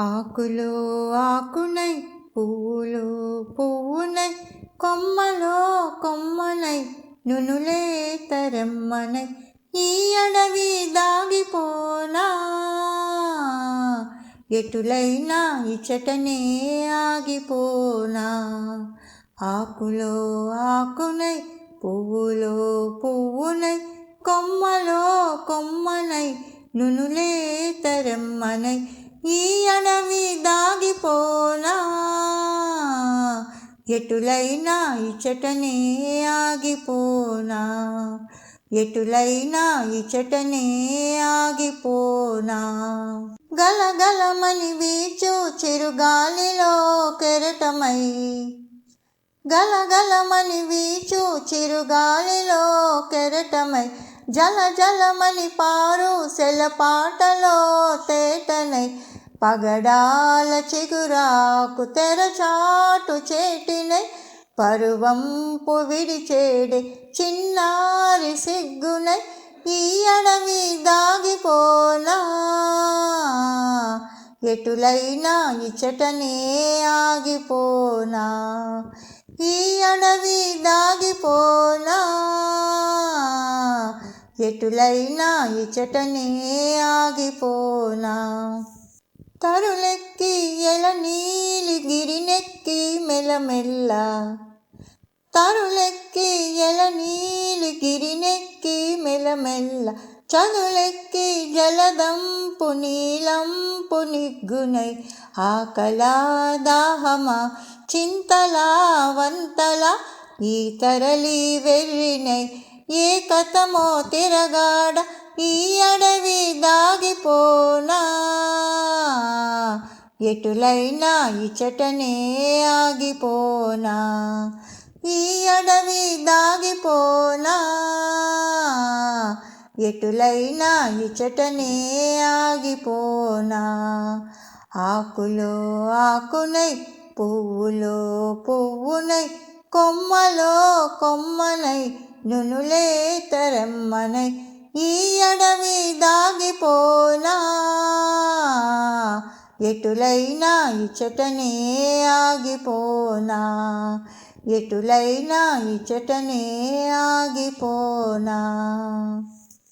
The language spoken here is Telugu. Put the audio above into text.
ఆకులో ఆకునై పువ్వులో పువ్వునై కొమ్మలో కొమ్మనై నునులే తరమ్మనై ఈ అడవి దాగిపోనా? ఎటులైనా ఇచటనే ఆగిపోనా? ఆకులో ఆకునై పువ్వులో పువ్వునై కొమ్మలో కొమ్మనై నునులే తరమ్మనై ఈ అడవి దాగిపోనా? ఎటులైనా ఇచ్చటనే ఆగిపోనా? ఎటులైనా ఇచ్చటనే ఆగిపోనా? గలగలమని వీచు చిరుగాలిలో కెరటమై. గలగలమని వీచు చిరుగాలిలో కెరటమై. జల జలమని పారు సెలపాటలో తేటనై. పగడాల చిగురాకు తెరచాటు చేటినై పరువంపు విడిచేడే చిన్నారి సిగ్గునై ఈ అడవి దాగిపోనా? ఎటులైనా ఇచ్చటనే ఆగిపోనా? ఈ అడవి దాగిపోనా? ఎటులైనా ఇచ్చటనే ఆగిపోనా? తరులెక్కి ఎల నీలి గిరినెక్కి మెలమెల్ల తరులెక్కి ఎల నీలి గిరినెక్కి మెలమెల్ల చదులెక్కి జలదంపు నీలంపు నిగ్గునై. ఆకలా దాహమా చింతలా వంతల ఈ తరలి వెర్రినై. ఏ కథమో తిరగాడ ఈ అడవి దాగిపోనా? ఎటులైనా ఇచటనే ఆగిపోనా? ఈ అడవి దాగిపోనా? ఎటులైనా ఇచటనే ఆగిపోనా? ఆకులో ఆకునై పువ్వులో పువ్వునై కొమ్మలో కొమ్మనై నునులే తరమ్మనై ఈ అడవి దాగిపోనా? ఎటులైనా ఇచ్చటనే ఆగిపోనా? ఎటులైనా ఇచ్చటనే ఆగిపోనా?